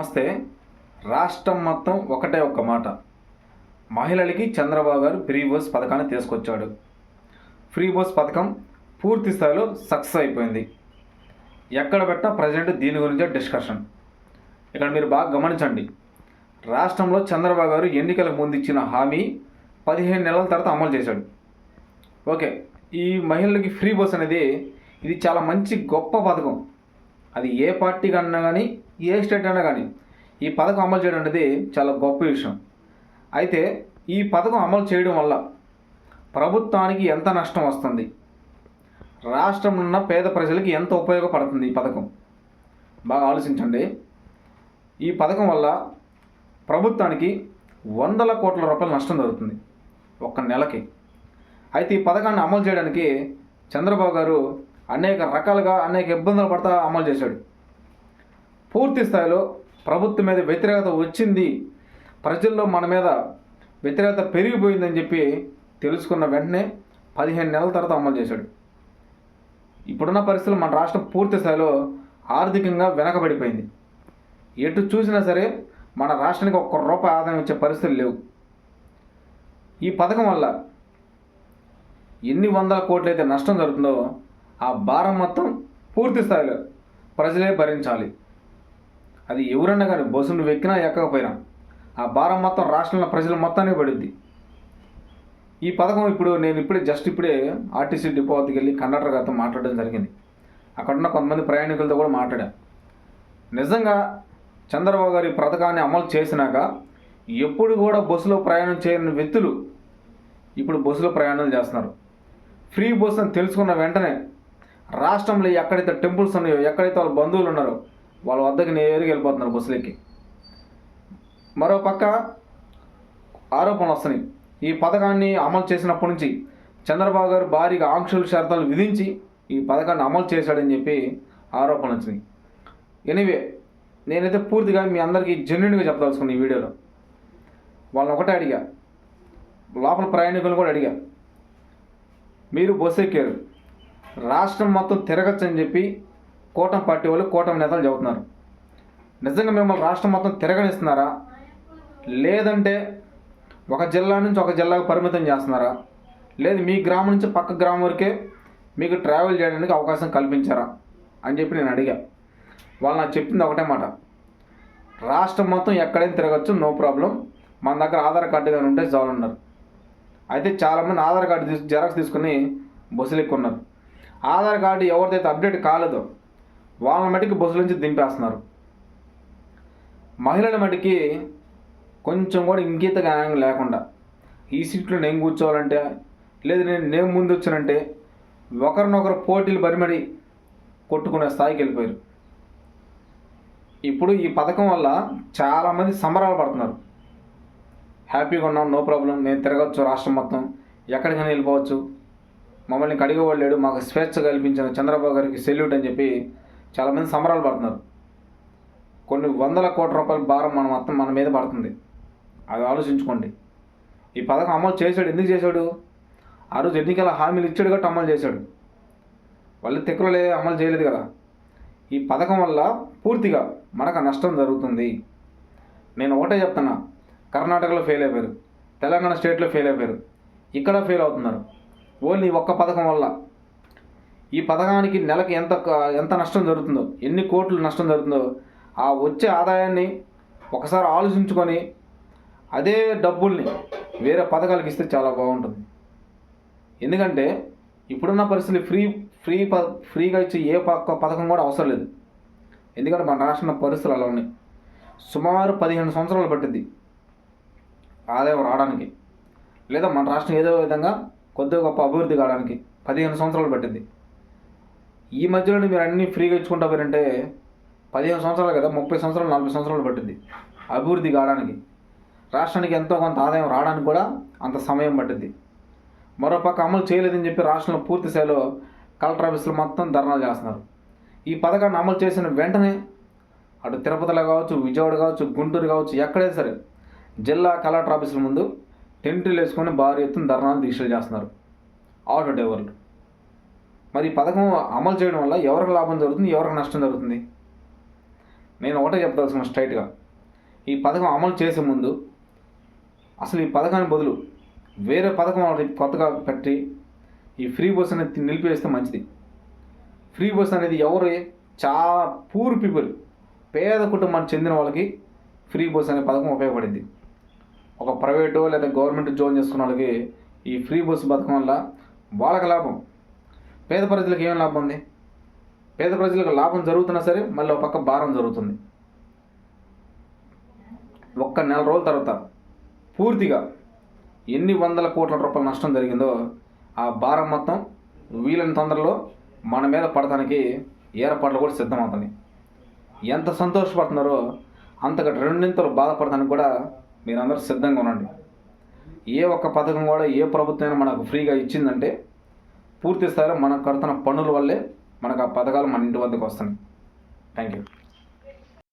నమస్తే. రాష్ట్రం మొత్తం ఒకటే ఒక్క మాట. మహిళలకి చంద్రబాబు గారు ఫ్రీ బస్ పథకాన్ని తీసుకొచ్చాడు. ఫ్రీ బస్ పథకం పూర్తి స్థాయిలో సక్సెస్ అయిపోయింది. ఎక్కడ పెట్టినా ప్రజెంట్ దీని గురించే డిస్కషన్. ఇక్కడ మీరు బాగా గమనించండి. రాష్ట్రంలో చంద్రబాబు గారు ఎన్నికలకు ముందు ఇచ్చిన హామీ పదిహేను నెలల తర్వాత అమలు చేశాడు. ఓకే ఈ మహిళలకి ఫ్రీ బస్ అనేది ఇది చాలా మంచి గొప్ప పథకం. అది ఏ పార్టీకి అన్నా కానీ ఏ స్టేట్ అయినా కానీ ఈ పథకం అమలు చేయడం అనేది చాలా గొప్ప విషయం. అయితే ఈ పథకం అమలు చేయడం వల్ల ప్రభుత్వానికి ఎంత నష్టం వస్తుంది? రాష్ట్రంలో ఉన్న పేద ప్రజలకి ఎంత ఉపయోగపడుతుంది ఈ పథకం? బాగా ఆలోచించండి. ఈ పథకం వల్ల ప్రభుత్వానికి వందల కోట్ల రూపాయల నష్టం జరుగుతుంది ఒక్క నెలకి. అయితే ఈ పథకాన్ని అమలు చేయడానికి చంద్రబాబు గారు అనేక రకాలుగా అనేక ఇబ్బందులు పడతా అమలు చేశాడు. పూర్తి స్థాయిలో ప్రభుత్వం మీద వ్యతిరేకత వచ్చింది. ప్రజల్లో మన మీద వ్యతిరేకత పెరిగిపోయిందని చెప్పి తెలుసుకున్న వెంటనే పదిహేను నెలల తర్వాత అమలు చేశాడు. ఇప్పుడున్న పరిస్థితులు మన రాష్ట్రం పూర్తి స్థాయిలో ఆర్థికంగా వెనకబడిపోయింది. ఎటు చూసినా సరే మన రాష్ట్రానికి ఒక్క రూపాయి ఆదాయం వచ్చే పరిస్థితులు లేవు. ఈ పథకం వల్ల ఎన్ని వందల కోట్లు అయితే నష్టం జరుగుతుందో ఆ భారం మొత్తం పూర్తి స్థాయిలో ప్రజలే భరించాలి. అది ఎవరన్నా కానీ బస్సును ఎక్కినా ఎక్కకపోయినా ఆ భారం మొత్తం రాష్ట్రంలో ప్రజల మొత్తానికి పడుద్ది. ఈ పథకం ఇప్పుడు నేను ఇప్పుడే జస్ట్ ఇప్పుడే ఆర్టీసీ డిపో వద్దకు వెళ్ళి కండక్టర్ గారితో మాట్లాడడం జరిగింది. అక్కడున్న కొంతమంది ప్రయాణికులతో కూడా మాట్లాడా. నిజంగా చంద్రబాబు గారి పథకాన్ని అమలు చేసినాక ఎప్పుడు కూడా బస్సులో ప్రయాణం చేయని వ్యక్తులు ఇప్పుడు బస్సులో ప్రయాణం చేస్తున్నారు. ఫ్రీ బస్సు అని తెలుసుకున్న వెంటనే రాష్ట్రంలో ఎక్కడైతే టెంపుల్స్ ఉన్నాయో ఎక్కడైతే వాళ్ళ బంధువులు ఉన్నారో వాళ్ళ వద్దకు నేరుగా వెళ్ళిపోతున్నారు బస్సులకి మరో పక్క ఆరోపణలు వస్తున్నాయి. ఈ పథకాన్ని అమలు చేసినప్పటి నుంచి చంద్రబాబు గారు భారీగా ఆంక్షలు షరతులు విధించి ఈ పథకాన్ని అమలు చేశాడని చెప్పి ఆరోపణలు వచ్చినాయి. ఎనీవే నేనైతే పూర్తిగా మీ అందరికీ జెన్యున్గా చెప్పదలుచుకున్నాను ఈ వీడియోలో. వాళ్ళని ఒకటే అడిగా. లోపల ప్రయాణికులు కూడా అడిగా. మీరు బస్సు ఎక్కారు. రాష్ట్రం మొత్తం తిరగచ్చని చెప్పి కూటమి పార్టీ వాళ్ళు కూటమి నేతలు చెబుతున్నారు. నిజంగా మిమ్మల్ని రాష్ట్రం మొత్తం తిరగనిస్తున్నారా? లేదంటే ఒక జిల్లా నుంచి ఒక జిల్లాకు పరిమితం చేస్తున్నారా? లేదు మీ గ్రామం నుంచి పక్క గ్రామం వరకే మీకు ట్రావెల్ చేయడానికి అవకాశం కల్పించారా? అని చెప్పి నేను అడిగా. వాళ్ళు నాకు చెప్పింది ఒకటే మాట. రాష్ట్రం మొత్తం ఎక్కడైనా తిరగచ్చు నో ప్రాబ్లం. మన దగ్గర ఆధార్ కార్డు కానీ ఉంటే చాలన్నారు. అయితే చాలామంది ఆధార్ కార్డు తీసు జెరాక్స్ తీసుకుని బస్సులు ఎక్కున్నారు ఆధార్ కార్డు ఎవరిదైతే అప్డేట్ కాలేదో వాళ్ళ మటుకి బస్సుల నుంచి దింపేస్తున్నారు. మహిళల మటుకి కొంచెం కూడా ఇంగీత జ్ఞానం లేకుండా ఈ సీట్లో నేను కూర్చోవాలంటే లేదు నేను నేను ముందు వచ్చానంటే ఒకరినొకరు పోటీలు పరిమడి కొట్టుకునే స్థాయికి వెళ్ళిపోయారు. ఇప్పుడు ఈ పథకం వల్ల చాలామంది సంబరాలు పడుతున్నారు. హ్యాపీగా ఉన్నాం నో ప్రాబ్లం. నేను తిరగచ్చు రాష్ట్రం మొత్తం. ఎక్కడికైనా వెళ్ళిపోవచ్చు. మమ్మల్ని కడిగేవాళ్ళు లేడు. మాకు స్వేచ్ఛ కల్పించిన చంద్రబాబు గారికి సెల్యూట్ అని చెప్పి చాలామంది సంబరాలు పడుతున్నారు. కొన్ని వందల కోట్ల రూపాయల భారం మన మొత్తం మన మీద పడుతుంది. అది ఆలోచించుకోండి. ఈ పథకం అమలు చేశాడు ఎందుకు చేశాడు? ఆ రోజు ఎన్నికల హామీలు ఇచ్చాడు కాబట్టి అమలు చేశాడు. వాళ్ళు తెక్కులే అమలు చేయలేదు కదా. ఈ పథకం వల్ల పూర్తిగా మనకు నష్టం జరుగుతుంది. నేను ఒకటే చెప్తున్నా కర్ణాటకలో ఫెయిల్ అయిపోయారు తెలంగాణ స్టేట్లో ఫెయిల్ అయిపోయారు ఇక్కడ ఫెయిల్ అవుతున్నారు. ఓన్లీ ఒక్క పథకం వల్ల ఈ పథకానికి నెలకు ఎంత ఎంత నష్టం జరుగుతుందో ఎన్ని కోట్లు నష్టం జరుగుతుందో ఆ వచ్చే ఆదాయాన్ని ఒకసారి ఆలోచించుకొని అదే డబ్బుల్ని వేరే పథకాలకు ఇస్తే చాలా బాగుంటుంది. ఎందుకంటే ఇప్పుడున్న పరిస్థితులు ఫ్రీ ఫ్రీ ప ఫ్రీగా ఇచ్చే ఏ పక్క పథకం కూడా అవసరం లేదు. ఎందుకంటే మన రాష్ట్రంలో పరిస్థితులు అలా ఉన్నాయి. సుమారు పదిహేను సంవత్సరాలు పట్టింది ఆదాయం రావడానికి. లేదా మన రాష్ట్రం ఏదో విధంగా కొద్దిగా గొప్ప అభివృద్ధి కావడానికి పదిహేను సంవత్సరాలు పట్టింది ఈ మధ్యలో మీరు అన్నీ ఫ్రీగా ఇచ్చుకుంటా పోయారంటే పదిహేను సంవత్సరాలు కదా ముప్పై సంవత్సరాలు నలభై సంవత్సరాలు పట్టింది అభివృద్ధి కావడానికి. రాష్ట్రానికి ఎంతో కొంత ఆదాయం రావడానికి కూడా అంత సమయం పట్టింది. మరోపక్క అమలు చేయలేదని చెప్పి రాష్ట్రంలో పూర్తి స్థాయిలో కలెక్టర్ ఆఫీసులు మొత్తం ధర్నాలు చేస్తున్నారు. ఈ పథకాన్ని అమలు చేసిన వెంటనే అటు తిరుపతిలో కావచ్చు విజయవాడ కావచ్చు గుంటూరు కావచ్చు ఎక్కడైనా సరే జిల్లా కలెక్టర్ ఆఫీసుల ముందు టెంట్లు వేసుకొని భారీ ఎత్తున ధర్నాలు దీక్షలు చేస్తున్నారు. ఆటో డ్రైవర్లు. మరి ఈ పథకం అమలు చేయడం వల్ల ఎవరికి లాభం జరుగుతుంది ఎవరికి నష్టం జరుగుతుంది? నేను ఒకటే చెప్పదలుచుకున్నా స్ట్రైట్గా. ఈ పథకం అమలు చేసే ముందు అసలు ఈ పథకానికి బదులు వేరే పథకం ఒకటి కొత్తగా పెట్టి ఈ ఫ్రీ బస్ అనేది నిలిపివేస్తే మంచిది. ఫ్రీ బస్ అనేది ఎవరు చాలా పూర్ పీపుల్ పేద కుటుంబానికి చెందిన వాళ్ళకి ఫ్రీ బస్ అనే పథకం ఉపయోగపడింది. ఒక ప్రైవేటు లేదా గవర్నమెంట్ జోన్ చేసుకున్న వాళ్ళకి ఈ ఫ్రీ బస్ పథకం వల్ల వాళ్ళకి లాభం. పేద ప్రజలకు ఏం లాభం ఉంది? పేద ప్రజలకు లాభం జరుగుతున్నా సరే మళ్ళీ ఒక పక్క భారం జరుగుతుంది. ఒక్క నెల రోజుల తర్వాత పూర్తిగా ఎన్ని వందల కోట్ల రూపాయల నష్టం జరిగిందో ఆ భారం మొత్తం వీలైన తొందరలో మన మీద పడటానికి ఏర్పాట్లు కూడా సిద్ధమవుతున్నాయి. ఎంత సంతోషపడుతున్నారో అంతగా రెండింతలు బాధపడటానికి కూడా మీరందరూ సిద్ధంగా ఉండండి. ఏ ఒక్క పథకం కూడా ఏ ప్రభుత్వం మనకు ఫ్రీగా ఇచ్చిందంటే పూర్తి స్థాయిలో మనం కడుతున్న పనుల వల్లే మనకు ఆ పథకాలు మన ఇంటి వద్దకు వస్తున్నాయి. Thank you